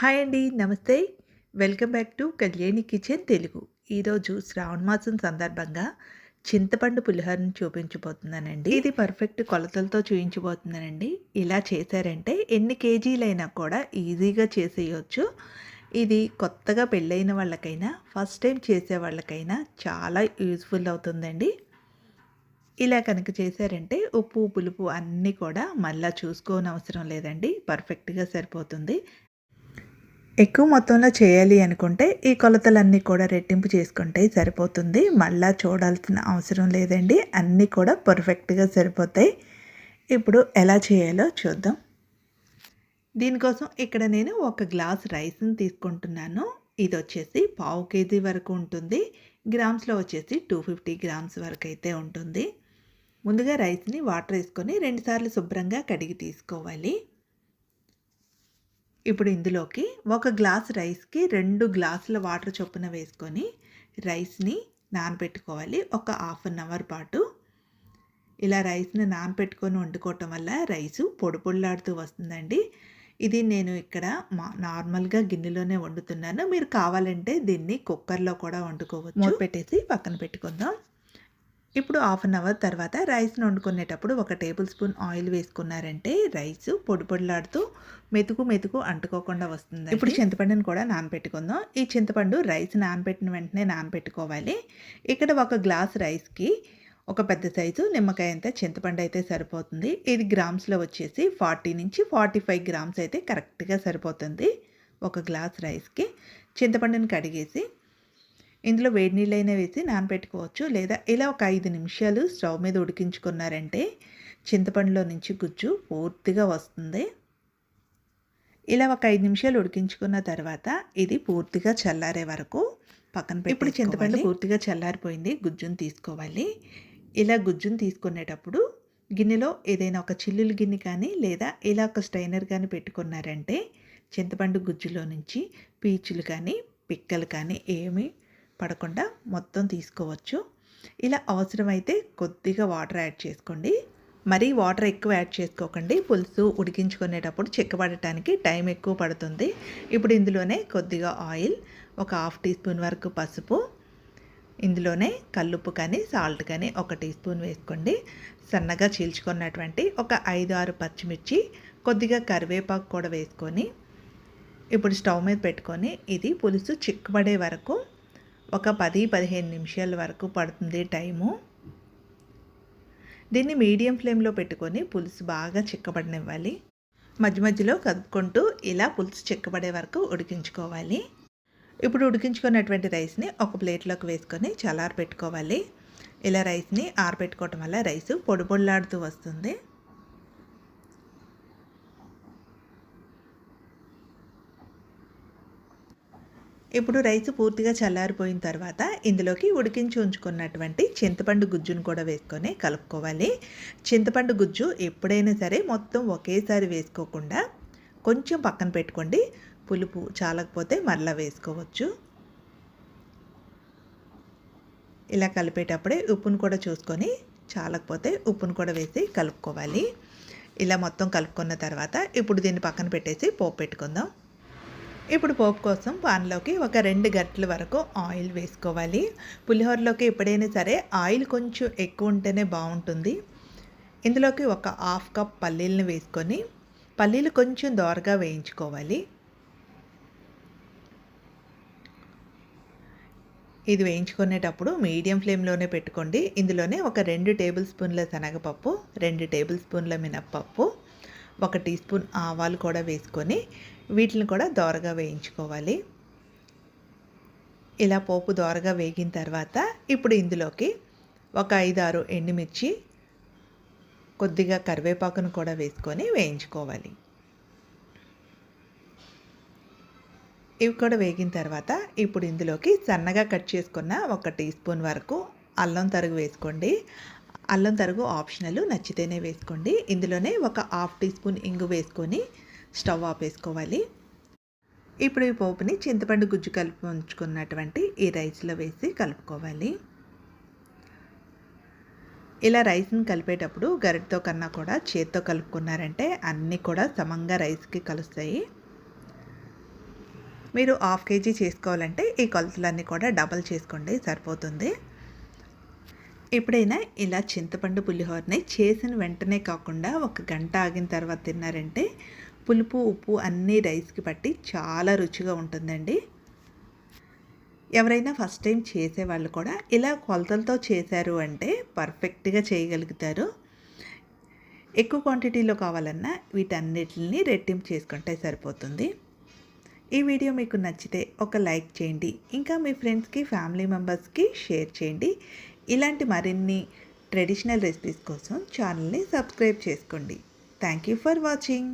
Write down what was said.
Hi అండి నమస్తే. Welcome back to Kalyani kitchen Telugu. ఈరోజు శ్రావణ మాసం సందర్భంగా చింతపండు పులిహోరను చూపించబోతున్నానండి. ఇది పర్ఫెక్ట్ కొలతలతో చూపించబోతున్నానండి ఇలా చేశారంటే ఎన్ని కేజీలైనా కూడా ఈజీగా చేసేయచ్చు. ఇది కొత్తగా పెళ్ళైన వాళ్ళకైనా ఫస్ట్ టైం చేసే వాళ్ళకైనా చాలా యూజ్ఫుల్ అవుతుందండి. ఇలా కనుక చేశారంటే ఉప్పు పులుపు అన్నీ కూడా మళ్ళీ చూసుకోని అవసరం లేదండి పర్ఫెక్ట్గా సరిపోతుంది. ఎక్కువ మొత్తంలో చేయాలి అనుకుంటే ఈ కొలతలన్నీ కూడా రెట్టింపు చేసుకుంటే సరిపోతుంది. మళ్ళా చూడాల్సిన అవసరం లేదండి. అన్నీ కూడా పర్ఫెక్ట్గా సరిపోతాయి. ఇప్పుడు ఎలా చేయాలో చూద్దాం. దీనికోసం ఇక్కడ నేను ఒక గ్లాస్ రైస్ని తీసుకుంటున్నాను. ఇది వచ్చేసి పావు కేజీ వరకు ఉంటుంది. గ్రామ్స్లో వచ్చేసి టూ ఫిఫ్టీ గ్రామ్స్ వరకు అయితే ఉంటుంది. ముందుగా రైస్ని వాటర్ వేసుకొని రెండుసార్లు శుభ్రంగా కడిగి తీసుకోవాలి. ఇప్పుడు ఇందులోకి ఒక గ్లాస్ రైస్కి రెండు గ్లాసుల వాటర్ చొప్పున వేసుకొని రైస్ని నానబెట్టుకోవాలి. ఒక హాఫ్ అన్ అవర్ పాటు. ఇలా రైస్ని నానబెట్టుకొని వండుకోవటం వల్ల రైసు పొడి పొడిలాడుతూ వస్తుందండి. ఇది నేను ఇక్కడ మా నార్మల్గా గిన్నెలోనే వండుతున్నాను. మీరు కావాలంటే దీన్ని కుక్కర్లో కూడా వండుకోవచ్చు. పెట్టేసి పక్కన పెట్టుకుందాం. ఇప్పుడు హాఫ్ అన్ అవర్ తర్వాత రైస్ని వండుకునేటప్పుడు ఒక టేబుల్ స్పూన్ ఆయిల్ వేసుకున్నారంటే రైస్ పొడి పొడిలాడుతూ మెతుకు మెతుకు అంటుకోకుండా వస్తుంది ఇప్పుడు చింతపండుని కూడా నానబెట్టుకుందాం ఈ చింతపండు రైస్ నానబెట్టిన వెంటనే నానబెట్టుకోవాలి ఇక్కడ ఒక గ్లాస్ రైస్కి ఒక పెద్ద సైజు నిమ్మకాయ అంతా చింతపండు అయితే సరిపోతుంది. ఇది గ్రామ్స్లో వచ్చేసి ఫార్టీ నుంచి ఫార్టీ ఫైవ్ గ్రామ్స్ అయితే కరెక్ట్గా సరిపోతుంది. ఒక గ్లాస్ రైస్కి చింతపండుని కడిగేసి ఇందులో వేడి నీళ్ళైనా వేసి నానబెట్టుకోవచ్చు. లేదా ఇలా ఒక ఐదు నిమిషాలు స్టవ్ మీద ఉడికించుకున్నారంటే చింతపండులో నుంచి గుజ్జు పూర్తిగా వస్తుంది. ఇలా ఒక ఐదు నిమిషాలు ఉడికించుకున్న తర్వాత ఇది పూర్తిగా చల్లారే వరకు పక్కన ఇప్పుడు చింతపండు పూర్తిగా చల్లారిపోయింది. గుజ్జును తీసుకోవాలి. ఇలా గుజ్జును తీసుకునేటప్పుడు గిన్నెలో ఏదైనా ఒక చిల్లులు గిన్నె కానీ లేదా ఇలా ఒక స్ట్రైనర్ కానీ పెట్టుకున్నారంటే చింతపండు గుజ్జులో నుంచి పీచులు కానీ పిక్కలు కానీ ఏమీ పడకుండా మొత్తం తీసుకోవచ్చు. ఇలా అవసరమైతే కొద్దిగా వాటర్ యాడ్ చేసుకోండి. మరీ వాటర్ ఎక్కువ యాడ్ చేసుకోకండి. పులుసు ఉడికించుకునేటప్పుడు చెక్కబడటానికి టైం ఎక్కువ పడుతుంది. ఇప్పుడు ఇందులోనే కొద్దిగా ఆయిల్ ఒక హాఫ్ టీ స్పూన్ వరకు పసుపు ఇందులోనే కల్లుప్పు కానీ సాల్ట్ కానీ ఒక టీ స్పూన్ వేసుకోండి. సన్నగా చీల్చుకున్నటువంటి ఒక ఐదు ఆరు పచ్చిమిర్చి కొద్దిగా కరివేపాకు కూడా వేసుకొని ఇప్పుడు స్టవ్ మీద పెట్టుకొని ఇది పులుసు చిక్కుబడే వరకు ఒక పది పదిహేను నిమిషాల వరకు పడుతుంది టైము. దీన్ని మీడియం ఫ్లేమ్లో పెట్టుకొని పులుసు బాగా చిక్కబడనివ్వాలి. మధ్య మధ్యలో కదుపుకుంటూ ఇలా పులుసు చిక్కబడే వరకు ఉడికించుకోవాలి. ఇప్పుడు ఉడికించుకున్నటువంటి రైస్ని ఒక ప్లేట్లోకి వేసుకొని చల్లారి పెట్టుకోవాలి ఇలా రైస్ని ఆరబెట్టుకోవటం వల్ల రైస్ పొడి పొడిలాడుతూ వస్తుంది. ఇప్పుడు రైస్ పూర్తిగా చల్లారిపోయిన తర్వాత ఇందులోకి ఉడికించి ఉంచుకున్నటువంటి చింతపండు గుజ్జును కూడా వేసుకొని కలుపుకోవాలి. చింతపండు గుజ్జు ఎప్పుడైనా సరే మొత్తం ఒకేసారి వేసుకోకుండా కొంచెం పక్కన పెట్టుకోండి. పులుపు చాలకపోతే మరలా వేసుకోవచ్చు. ఇలా కలిపేటప్పుడే ఉప్పును కూడా చూసుకొని చాలకపోతే ఉప్పును కూడా వేసి కలుపుకోవాలి. ఇలా మొత్తం కలుపుకున్న తర్వాత ఇప్పుడు దీన్ని పక్కన పెట్టేసి పోపు పెట్టుకుందాం. ఇప్పుడు పోపు కోసం పాన్లోకి ఒక రెండు గంటల వరకు ఆయిల్ వేసుకోవాలి. పులిహోరలోకి ఎప్పుడైనా సరే ఆయిల్ కొంచెం ఎక్కువ ఉంటేనే బాగుంటుంది. ఇందులోకి ఒక హాఫ్ కప్ పల్లీలను వేసుకొని పల్లీలు కొంచెం దోరగా వేయించుకోవాలి. ఇది వేయించుకునేటప్పుడు మీడియం ఫ్లేమ్లోనే పెట్టుకోండి. ఇందులోనే ఒక రెండు టేబుల్ స్పూన్ల శనగపప్పు రెండు టేబుల్ స్పూన్ల మినప్పప్పు ఒక టీ స్పూన్ ఆవాలు కూడా వేసుకొని వీటిని కూడా దోరగా వేయించుకోవాలి. ఇలా పోపు దోరగా వేగిన తర్వాత ఇప్పుడు ఇందులోకి ఒక ఐదు ఆరు ఎండుమిర్చి కొద్దిగా కరివేపాకును కూడా వేసుకొని వేయించుకోవాలి. ఇవి కూడా వేగిన తర్వాత ఇప్పుడు ఇందులోకి సన్నగా కట్ చేసుకున్న ఒక టీ స్పూన్ వరకు అల్లం తరుగు వేసుకోండి. అల్లం తరుగు ఆప్షనల్ నచ్చితేనే వేసుకోండి. ఇందులోనే ఒక హాఫ్ టీ స్పూన్ ఇంగు వేసుకొని స్టవ్ ఆపేసుకోవాలి. ఇప్పుడు ఈ పోపుని చింతపండు గుజ్జు కలిపి ఉంచుకున్నటువంటి ఈ రైస్లో వేసి కలుపుకోవాలి. ఇలా రైస్ని కలిపేటప్పుడు గరిటతో కన్నా కూడా చేత్తో కలుపుకున్నారంటే అన్నీ కూడా సమంగా రైస్కి కలుస్తాయి. మీరు హాఫ్ కేజీ చేసుకోవాలంటే ఈ కొలతలన్నీ కూడా డబల్ చేసుకోండి సరిపోతుంది. ఎప్పుడైనా ఇలా చింతపండు పులిహోరని చేసిన వెంటనే కాకుండా ఒక గంట ఆగిన తర్వాత తిన్నారంటే పులుపు ఉప్పు అన్నీ రైస్కి పట్టి చాలా రుచిగా ఉంటుందండి. ఎవరైనా ఫస్ట్ టైం చేసేవాళ్ళు కూడా ఇలా కొలతలతో చేశారు అంటే పర్ఫెక్ట్గా చేయగలుగుతారు. ఎక్కువ క్వాంటిటీలో కావాలన్నా వీటన్నిటిని రెట్టింపు చేసుకుంటే సరిపోతుంది. ఈ వీడియో మీకు నచ్చితే ఒక లైక్ చేయండి. ఇంకా మీ ఫ్రెండ్స్కి ఫ్యామిలీ మెంబర్స్కి షేర్ చేయండి. ఇలాంటి మరిన్ని ట్రెడిషనల్ రెసిపీస్ కోసం ఛానల్ని సబ్స్క్రైబ్ చేసుకోండి. Thank you for watching.